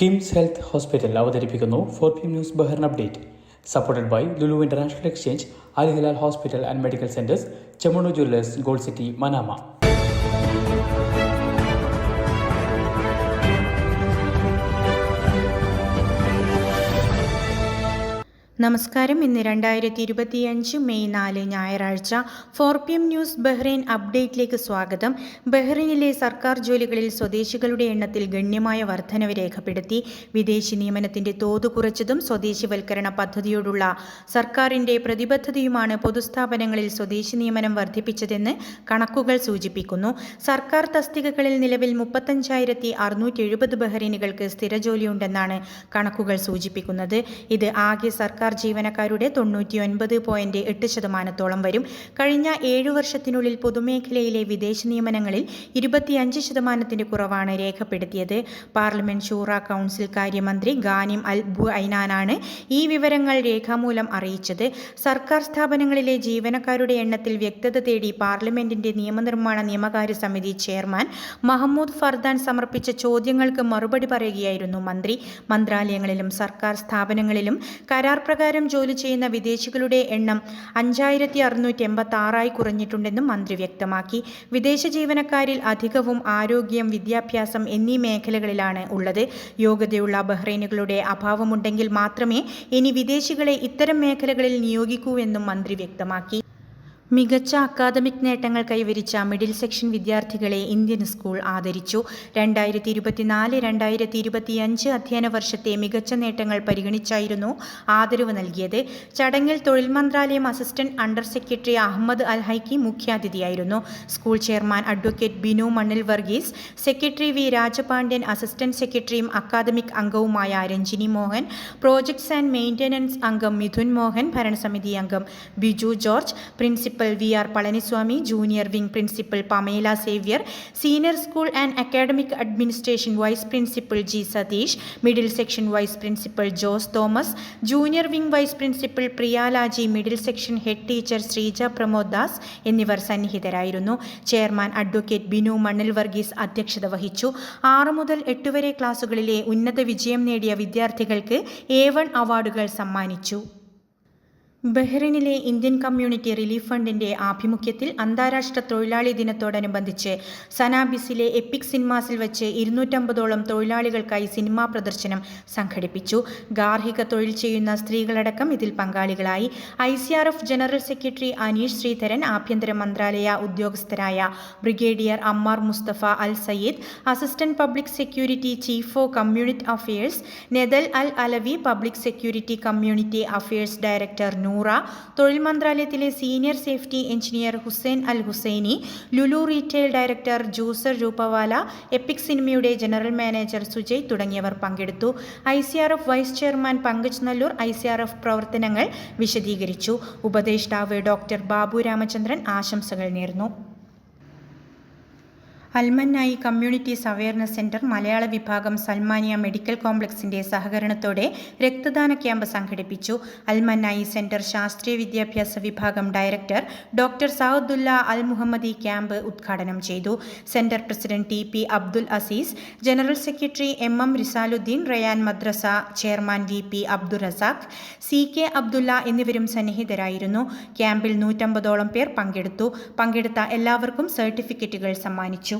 KIMS health hospital അവതരിപ്പിക്കുന്നു four P news Bahrain update. Supported by Lulu international exchange Al Hilal hospital and medical centres Chemmanur jewellers gold city Manama. നമസ്കാരം. ഇന്ന് രണ്ടായിരത്തി ഇരുപത്തിയഞ്ച് May നാല് ഞായറാഴ്ച four P M news Bahrain അപ്ഡേറ്റിലേക്ക് സ്വാഗതം. ബഹ്റൈനിലെ സർക്കാർ ജോലികളിൽ സ്വദേശികളുടെ എണ്ണത്തിൽ ഗണ്യമായ വർധനവ് രേഖപ്പെടുത്തി. വിദേശി നിയമനത്തിന്റെ തോത് കുറച്ചതും സ്വദേശിവൽക്കരണ പദ്ധതിയോടുള്ള സർക്കാരിന്റെ പ്രതിബദ്ധതയുമാണ് പൊതുസ്ഥാപനങ്ങളിൽ സ്വദേശി നിയമനം വർദ്ധിപ്പിച്ചതെന്ന് കണക്കുകൾ സൂചിപ്പിക്കുന്നു. സർക്കാർ തസ്തികകളിൽ നിലവിൽ മുപ്പത്തഞ്ചായിരത്തി അറുന്നൂറ്റി എഴുപത് ബഹ്റൈനുകൾക്ക് സ്ഥിരജോലിയുണ്ടെന്നാണ് കണക്കുകൾ സൂചിപ്പിക്കുന്നത്. ഇത് ആകെ സർക്കാർ ജീവനക്കാരുടെ തൊണ്ണൂറ്റിയൊൻപത് പോയിന്റ് എട്ട് ശതമാനത്തോളം വരും. കഴിഞ്ഞ ഏഴു വർഷത്തിനുള്ളിൽ പൊതുമേഖലയിലെ വിദേശ നിയമനങ്ങളിൽ ഇരുപത്തിയഞ്ച് ശതമാനത്തിന്റെ കുറവാണ് രേഖപ്പെടുത്തിയത്. പാർലമെന്റ് ഷൂറ കൗൺസിൽ കാര്യമന്ത്രി ഗാനിം അൽ ബു ഐനാനാണ് ഈ വിവരങ്ങൾ രേഖാമൂലം അറിയിച്ചത്. സർക്കാർ സ്ഥാപനങ്ങളിലെ ജീവനക്കാരുടെ എണ്ണത്തിൽ വ്യക്തത തേടി പാർലമെന്റിന്റെ നിയമനിർമ്മാണ നിയമകാര്യ സമിതി ചെയർമാൻ മഹമ്മൂദ് ഫർദാൻ സമർപ്പിച്ച ചോദ്യങ്ങൾക്ക് മറുപടി പറയുകയായിരുന്നു മന്ത്രി. മന്ത്രാലയങ്ങളിലും സർക്കാർ സ്ഥാപനങ്ങളിലും കരാർ പ്രകാരം ജോലി ചെയ്യുന്ന വിദേശികളുടെ എണ്ണം അഞ്ചായിരത്തി അറുന്നൂറ്റി എൺപത്തി ആറായി കുറഞ്ഞിട്ടുണ്ടെന്നും മന്ത്രി വ്യക്തമാക്കി. വിദേശ ജീവനക്കാരിൽ അധികവും ആരോഗ്യം വിദ്യാഭ്യാസം എന്നീ മേഖലകളിലാണ് ഉള്ളത്. യോഗ്യതയുള്ള ബഹ്റൈനുകളുടെ അഭാവമുണ്ടെങ്കിൽ മാത്രമേ ഇനി വിദേശികളെ ഇത്തരം മേഖലകളിൽ നിയോഗിക്കൂവെന്നും മന്ത്രി വ്യക്തമാക്കി. മികച്ച അക്കാദമിക് നേട്ടങ്ങൾ കൈവരിച്ച മിഡിൽ സെക്ഷൻ വിദ്യാർത്ഥികളെ ഇന്ത്യൻ സ്കൂൾ ആദരിച്ചു. രണ്ടായിരത്തി ഇരുപത്തിനാല് രണ്ടായിരത്തി ഇരുപത്തിയഞ്ച് അധ്യയന വർഷത്തെ മികച്ച നേട്ടങ്ങൾ പരിഗണിച്ചായിരുന്നു ആദരവ് നൽകിയത്. ചടങ്ങിൽ തൊഴിൽ മന്ത്രാലയം assistant under secretary Ahmed Al Haiki മുഖ്യാതിഥിയായിരുന്നു. School chairman advocate Binu Mannil Varghese secretary V Rajapandian assistant സെക്രട്ടറിയും അക്കാദമിക് അംഗവുമായ Ranjini Mohan projects and maintenance അംഗം മിഥുൻ മോഹൻ ഭരണസമിതി അംഗം Biju George principal V R Palaniswamy junior wing principal Pamela Xavier senior school and academic administration vice principal G Satheesh middle section vice principal Jose Thomas junior wing vice principal Priyalaji middle section head teacher Sreeja Pramod Das എന്നിവർ സന്നിഹിതരായിരുന്നു. Chairman advocate Binu Mannil Varghese അധ്യക്ഷത വഹിച്ചു. ആറ് മുതൽ എട്ട് വരെ ക്ലാസുകളിലെ ഉന്നത വിജയം നേടിയ വിദ്യാർത്ഥികൾക്ക് എ വൺ അവാർഡുകൾ സമ്മാനിച്ചു. ബഹ്റിനിലെ ഇന്ത്യൻ കമ്മ്യൂണിറ്റി റിലീഫ് ഫണ്ടിന്റെ ആഭിമുഖ്യത്തിൽ അന്താരാഷ്ട്ര തൊഴിലാളി ദിനത്തോടനുബന്ധിച്ച് സനാബിസിലെ എപ്പിക് സിനിമാസിൽ വെച്ച് ഇരുന്നൂറ്റമ്പതോളം തൊഴിലാളികൾക്കായി സിനിമാ പ്രദർശനം സംഘടിപ്പിച്ചു. ഗാർഹിക തൊഴിൽ ചെയ്യുന്ന സ്ത്രീകളടക്കം ഇതിൽ പങ്കാളികളായി. I general secretary Aneesh Sreedharan ആഭ്യന്തര മന്ത്രാലയ ഉദ്യോഗസ്ഥരായ brigadier Ammar Mustafa Al Sayed assistant public security chief of community affairs Nedal Al Alawi public security community affairs director Noora തൊഴിൽ മന്ത്രാലയത്തിലെ senior safety engineer Hussain Al Husaini Lulu retail director Juzer Rupawala epic സിനിമയുടെ general manager Sujay തുടങ്ങിയവർ പങ്കെടുത്തു. I C R F vice chairman Pankaj Nallur I C R F പ്രവർത്തനങ്ങൾ വിശദീകരിച്ചു. ഉപദേഷ്ടാവ് doctor Babu Ramachandran ആശംസകൾ നേർന്നു. അൽമന്നായി കമ്മ്യൂണിറ്റീസ് അവയർനെസ് സെന്റർ മലയാള വിഭാഗം സൽമാനിയ മെഡിക്കൽ കോംപ്ലക്സിന്റെ സഹകരണത്തോടെ രക്തദാന ക്യാമ്പ് സംഘടിപ്പിച്ചു. അൽമന്നായി സെന്റർ ശാസ്ത്രീയ വിദ്യാഭ്യാസ വിഭാഗം director doctor Sahadulla al Muhammadi camp ഉദ്ഘാടനം ചെയ്തു. Centre president T P Abdul Azeez general secretary M M Risaluddin Rayan Madrasa chairman V P Abdul Razak C K Abdulla എന്നിവരും സന്നിഹിതരായിരുന്നു. ക്യാമ്പിൽ നൂറ്റമ്പതോളം പേർ പങ്കെടുത്തു. പങ്കെടുത്ത എല്ലാവർക്കും സർട്ടിഫിക്കറ്റുകൾ സമ്മാനിച്ചു.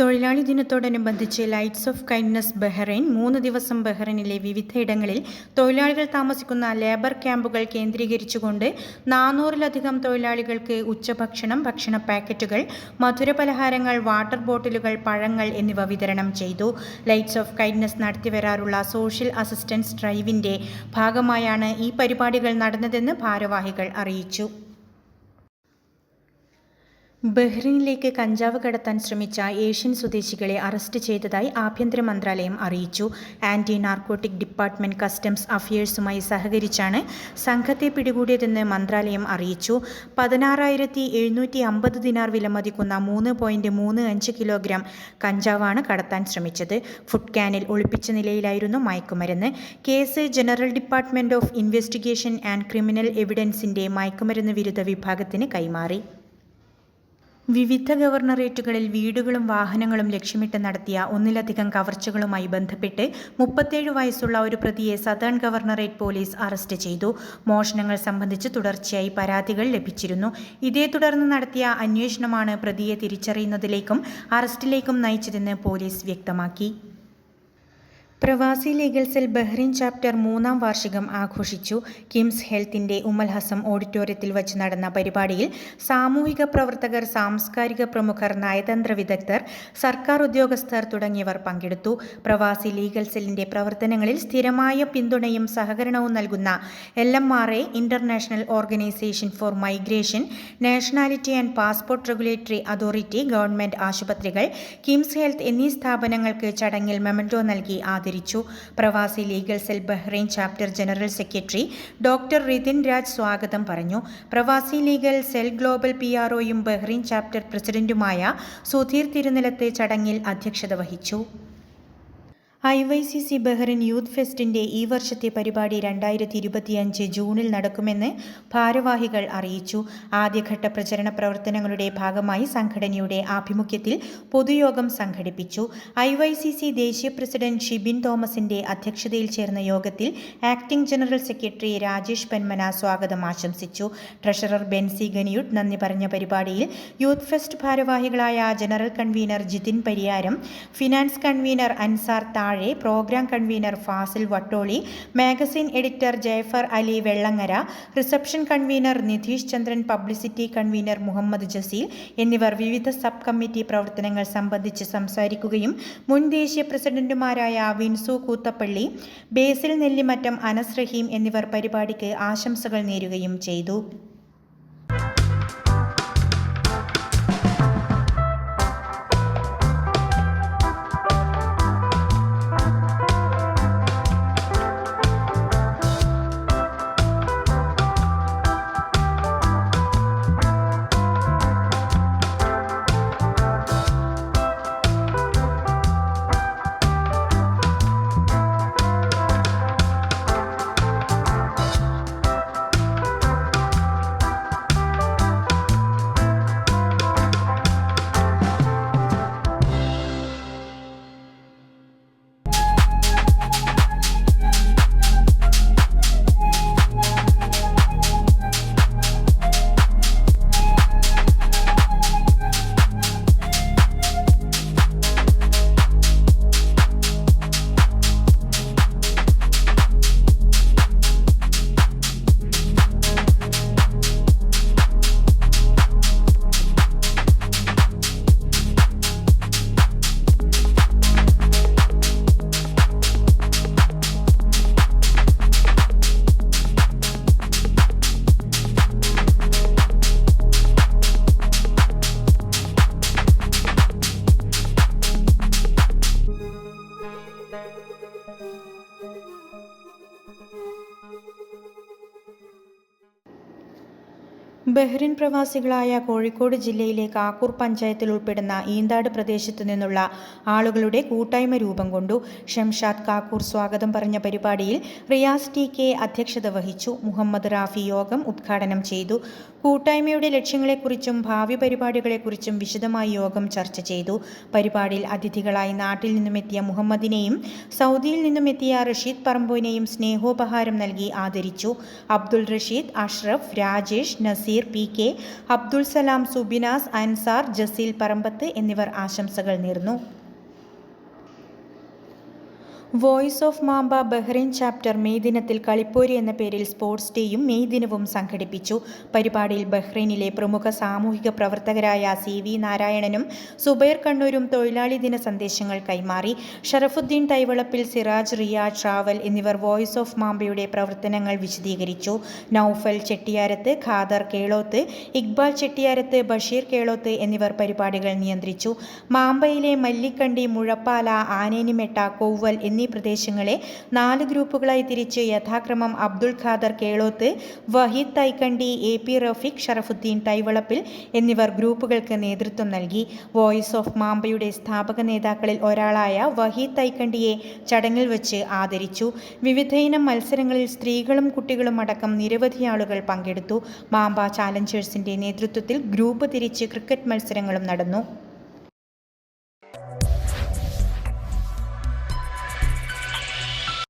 തൊഴിലാളി ദിനത്തോടനുബന്ധിച്ച് ലൈറ്റ്സ് ഓഫ് കൈൻഡ്നസ് ബഹ്റൈൻ മൂന്ന് ദിവസം ബഹ്റൈനിലെ വിവിധയിടങ്ങളിൽ തൊഴിലാളികൾ താമസിക്കുന്ന ലേബർ ക്യാമ്പുകൾ കേന്ദ്രീകരിച്ചുകൊണ്ട് നാനൂറിലധികം തൊഴിലാളികൾക്ക് ഉച്ചഭക്ഷണം ഭക്ഷണ പാക്കറ്റുകൾ മധുരപലഹാരങ്ങൾ വാട്ടർ ബോട്ടിലുകൾ പഴങ്ങൾ എന്നിവ വിതരണം ചെയ്തു. ലൈറ്റ്സ് ഓഫ് കൈൻഡ്നസ് നടത്തിവരാറുള്ള സോഷ്യൽ അസിസ്റ്റൻസ് ഡ്രൈവിന്റെ ഭാഗമായാണ് ഈ പരിപാടികൾ നടന്നതെന്ന് ഭാരവാഹികൾ അറിയിച്ചു. ബഹ്റിനിലേക്ക് കഞ്ചാവ് കടത്താൻ ശ്രമിച്ച ഏഷ്യൻ സ്വദേശികളെ അറസ്റ്റ് ചെയ്തതായി ആഭ്യന്തര മന്ത്രാലയം അറിയിച്ചു. ആന്റി നാർക്കോട്ടിക് ഡിപ്പാർട്ട്മെന്റ് കസ്റ്റംസ് അഫയേഴ്സുമായി സഹകരിച്ചാണ് സംഘത്തെ പിടികൂടിയതെന്ന് മന്ത്രാലയം അറിയിച്ചു. പതിനാറായിരത്തി എഴുന്നൂറ്റി അമ്പത് ദിനാർ വിലമതിക്കുന്ന മൂന്ന് പോയിന്റ് മൂന്ന് അഞ്ച് കിലോഗ്രാം കഞ്ചാവാണ് കടത്താൻ ശ്രമിച്ചത്. ഫുഡ് ക്യാനിൽ ഒളിപ്പിച്ച നിലയിലായിരുന്നു മയക്കുമരുന്ന്. Case general department of investigation and criminal എവിഡൻസിന്റെ മയക്കുമരുന്ന് വിരുദ്ധ വിഭാഗത്തിന് കൈമാറി. വിവിധ ഗവർണറേറ്റുകളിൽ വീടുകളും വാഹനങ്ങളും ലക്ഷ്യമിട്ട് നടത്തിയ ഒന്നിലധികം കവർച്ചകളുമായി ബന്ധപ്പെട്ട് മുപ്പത്തേഴ് വയസ്സുള്ള ഒരു പ്രതിയെ സതേൺ ഗവർണറേറ്റ് പോലീസ് അറസ്റ്റ് ചെയ്തു. മോഷണങ്ങൾ സംബന്ധിച്ച് തുടർച്ചയായി പരാതികൾ ലഭിച്ചിരുന്നു. ഇതേ തുടർന്ന് നടത്തിയ അന്വേഷണമാണ് പ്രതിയെ തിരിച്ചറിയുന്നതിലേക്കും അറസ്റ്റിലേക്കും നയിച്ചതെന്ന് പോലീസ് വ്യക്തമാക്കി. പ്രവാസി ലീഗൽ സെൽ ബഹ്റിൻ ചാപ്റ്റർ മൂന്നാം വാർഷികം ആഘോഷിച്ചു. കിംസ് ഹെൽത്തിന്റെ ഉമൽ ഹസം ഓഡിറ്റോറിയത്തിൽ വച്ച് നടന്ന പരിപാടിയിൽ സാമൂഹിക പ്രവർത്തകർ സാംസ്കാരിക പ്രമുഖർ നയതന്ത്ര വിദഗ്ധർ സർക്കാർ ഉദ്യോഗസ്ഥർ തുടങ്ങിയവർ പങ്കെടുത്തു. പ്രവാസി ലീഗൽ സെല്ലിന്റെ പ്രവർത്തനങ്ങളിൽ സ്ഥിരമായ പിന്തുണയും സഹകരണവും നൽകുന്ന L M R A international organisation for migration nationality and passport regulatory authority government ആശുപത്രികൾ കിംസ് ഹെൽത്ത് എന്നീ സ്ഥാപനങ്ങൾക്ക് ചടങ്ങിൽ മെമന്റോ നൽകി ആദരിച്ചു Pravasi legal cell Bahrain chapter general secretary doctor Rithin Raj സ്വാഗതം പറഞ്ഞു. Pravasi legal cell global P ആർഒയും Bahrain chapter പ്രസിഡന്റുമായ സുധീർ തിരുനിലത്തെ ചടങ്ങിൽ അധ്യക്ഷത വഹിച്ചു. I Y C C Bahrain youth ഫെസ്റ്റിന്റെ ഈ വർഷത്തെ പരിപാടി രണ്ടായിരത്തി ഇരുപത്തിയഞ്ച് ജൂണിൽ നടക്കുമെന്ന് ഭാരവാഹികൾ അറിയിച്ചു. ആദ്യഘട്ട പ്രചരണ പ്രവർത്തനങ്ങളുടെ ഭാഗമായി സംഘടനയുടെ ആഭിമുഖ്യത്തിൽ പൊതുയോഗം സംഘടിപ്പിച്ചു. ഐ വൈ സി സി ദേശീയ പ്രസിഡന്റ് ഷിബിൻ തോമസിന്റെ അധ്യക്ഷതയിൽ ചേർന്ന യോഗത്തിൽ acting general secretary Rajesh Penmana സ്വാഗതം ആശംസിച്ചു. ട്രഷറർ ബെൻസി ഗനിയുട്ട് നന്ദി പറഞ്ഞ പരിപാടിയിൽ യൂത്ത് ഫെസ്റ്റ് ഭാരവാഹികളായ general convener Jithin Pariyaram finance convener Ansar Thazhe programme convener Fasil Vattoli magazine editor Jayafar Ali Vellangara reception convener Nidheesh Chandran publicity convener Muhammad Jaseel എന്നിവർ വിവിധ sub committee പ്രവർത്തനങ്ങൾ സംബന്ധിച്ച് സംസാരിക്കുകയും മുൻ ദേശീയ പ്രസിഡന്റുമാരായ വിൻസു കൂത്തപ്പള്ളി ബേസിൽ നെല്ലിമറ്റം അനസ് റഹീം എന്നിവർ പരിപാടിക്ക് ആശംസകൾ നേരുകയും ചെയ്തു. ബഹ്റിൻ പ്രവാസികളായ കോഴിക്കോട് ജില്ലയിലെ കാക്കൂർ പഞ്ചായത്തിൽ ഉൾപ്പെടുന്ന ഈന്താട് പ്രദേശത്തു നിന്നുള്ള ആളുകളുടെ കൂട്ടായ്മ രൂപം കൊണ്ടു ഷംഷാദ് കാക്കൂർ സ്വാഗതം പറഞ്ഞ പരിപാടിയിൽ റിയാസ് ടി കെ അധ്യക്ഷത വഹിച്ചു. മുഹമ്മദ് റാഫി യോഗം ഉദ്ഘാടനം ചെയ്തു. കൂട്ടായ്മയുടെ ലക്ഷ്യങ്ങളെക്കുറിച്ചും ഭാവി പരിപാടികളെക്കുറിച്ചും വിശദമായി യോഗം ചർച്ച ചെയ്തു. പരിപാടിയിൽ അതിഥികളായി നാട്ടിൽ നിന്നുമെത്തിയ മുഹമ്മദിനെയും സൗദിയിൽ നിന്നുമെത്തിയ റഷീദ് പറമ്പുവിനെയും സ്നേഹോപഹാരം നൽകി ആദരിച്ചു. അബ്ദുൾ റഷീദ് അഷ്റഫ് രാജേഷ് നസീർ പി കെ അബ്ദുൾ സലാം സുബിനാസ് അൻസാർ ജസീൽ പറമ്പത്ത് എന്നിവർ ആശംസകൾ നേർന്നു. Voice of Mamba Bahrain chapter May ദിനത്തിൽ കളിപ്പോരി എന്ന പേരിൽ സ്പോർട്സ് ഡേയും മെയ് ദിനവും സംഘടിപ്പിച്ചു. പരിപാടിയിൽ ബഹ്റൈനിലെ പ്രമുഖ സാമൂഹിക പ്രവർത്തകരായ സി വി നാരായണനും സുബൈർ കണ്ണൂരും തൊഴിലാളി ദിന സന്ദേശങ്ങൾ കൈമാറി. ഷറഫുദ്ദീൻ തൈവളപ്പിൽ സിറാജ് റിയ ട്രാവൽ എന്നിവർ വോയിസ് ഓഫ് മാമ്പയുടെ പ്രവർത്തനങ്ങൾ വിശദീകരിച്ചു. നൌഫൽ ചെട്ടിയാരത്ത് ഖാദർ കേളോത്ത് ഇക്ബാൽ ചെട്ടിയാരത്ത് ബഷീർ കേളോത്ത് എന്നിവർ പരിപാടികൾ നിയന്ത്രിച്ചു. മാമ്പയിലെ മല്ലിക്കണ്ടി മുഴപ്പാല ആനേനിമെട്ട കൊവ്വൽ എന്നീ പ്രദേശങ്ങളെ നാല് ഗ്രൂപ്പുകളായി തിരിച്ച് യഥാക്രമം അബ്ദുൾ ഖാദർ കേളോത്ത് വഹീദ് തൈക്കണ്ടി എ പി റഫീഖ് ഷറഫുദ്ദീൻ തൈവളപ്പിൽ എന്നിവർ ഗ്രൂപ്പുകൾക്ക് നേതൃത്വം നൽകി. വോയിസ് ഓഫ് മാമ്പയുടെ സ്ഥാപക നേതാക്കളിൽ ഒരാളായ വഹീദ് തൈക്കണ്ടിയെ ചടങ്ങിൽ വെച്ച് ആദരിച്ചു. വിവിധയിനം മത്സരങ്ങളിൽ സ്ത്രീകളും കുട്ടികളും അടക്കം നിരവധി ആളുകൾ പങ്കെടുത്തു. മാമ്പ ചാലഞ്ചേഴ്സിന്റെ നേതൃത്വത്തിൽ ഗ്രൂപ്പ് തിരിച്ച് ക്രിക്കറ്റ് മത്സരങ്ങളും നടന്നു.